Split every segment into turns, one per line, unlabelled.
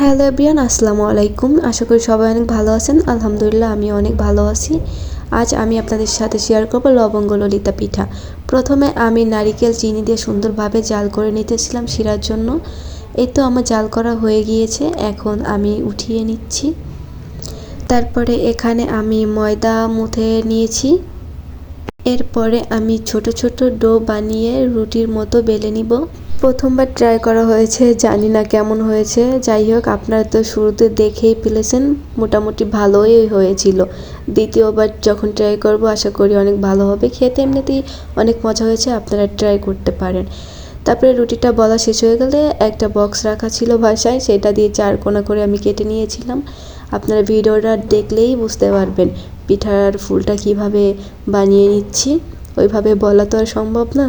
Hello everyone আসসালামু আলাইকুম। আশা করি সবাই অনেক ভালো আছেন। আলহামদুলিল্লাহ আমি অনেক ভালো আছি। আজ আমি আপনাদের সাথে শেয়ার করব লবঙ্গ ললিতা পিঠা। প্রথমে আমি নারিকেল চিনি দিয়ে সুন্দরভাবে জাল করে নিতেছিলাম শিরার জন্য। এই তো আমার জাল করা হয়ে গিয়েছে। এখন আমি উঠিয়ে নিচ্ছি। তারপরে এখানে আমি ময়দা মুথে নিয়েছি। এরপরে আমি ছোট ছোট ডো বানিয়ে রুটির মতো বেলে নিব। প্রথমবার ট্রাই করা হয়েছে, জানি না কেমন হয়েছে। যাই হোক, আপনারা তো শুরুতে দেখেই ফেলেছেন, মোটামুটি ভালোই হয়েছিল। দ্বিতীয়বার যখন ট্রাই করব, আশা করি অনেক ভালো হবে। খেতে এমনিতেই অনেক মজা হয়েছে, আপনারা ট্রাই করতে পারেন। তারপরে রুটিটা বলা শেষ হয়ে গেলে একটা বক্স রাখা ছিল বাসায়, সেটা দিয়ে চার কোনা করে আমি কেটে নিয়েছিলাম। আপনারা ভিডিওটা দেখলেই বুঝতে পারবেন পিঠার ফুলটা কীভাবে বানিয়ে নিচ্ছি। ওইভাবে বলা তো আর সম্ভব না।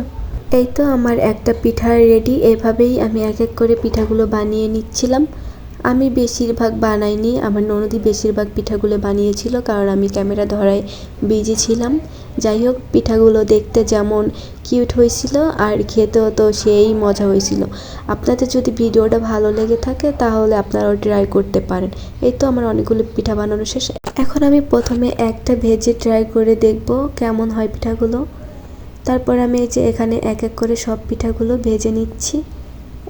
এই তো আমার একটা পিঠা রেডি এভাবেই আমি এক এক করে পিঠাগুলো বানিয়ে নিচ্ছিলাম। আমি বেশিরভাগ বানাইনি, আমার ননদি বেশিরভাগ পিঠাগুলো বানিয়েছিল কারণ আমি ক্যামেরা ধরায় বিজি ছিলাম। যাই হোক, পিঠাগুলো দেখতে যেমন কিউট হয়েছিল আর খেতেও তো সেই মজা হয়েছিল। আপনাদের যদি ভিডিওটা ভালো লেগে থাকে তাহলে আপনারাও ট্রাই করতে পারেন। এই তো আমার অনেকগুলো পিঠা বানানো শেষ। এখন আমি প্রথমে একটা ভেজে ট্রাই করে দেখব কেমন হয় পিঠাগুলো। তারপর আমি এই যে এখানে এক এক করে সব পিঠাগুলো ভেজে নিচ্ছি।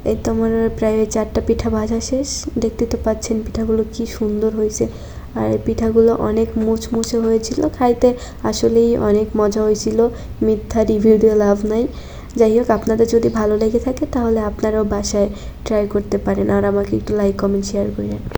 এই তো আমার প্রায় চারটা পিঠা ভাজা শেষ। দেখতে তো পাচ্ছেন পিঠাগুলো কি সুন্দর হয়েছে। আর পিঠাগুলো অনেক মুচমুচে হয়েছিল। খাইতে আসলেই অনেক মজা হয়েছিল। মিথ্যা রিভিউ দিয়ে লাভ নাই। যাই হোক, আপনাদের যদি ভালো লেগে থাকে তাহলে আপনারাও বাসায় ট্রাই করতে পারেন। আর আমাকে একটু লাইক কমেন্ট শেয়ার করেন।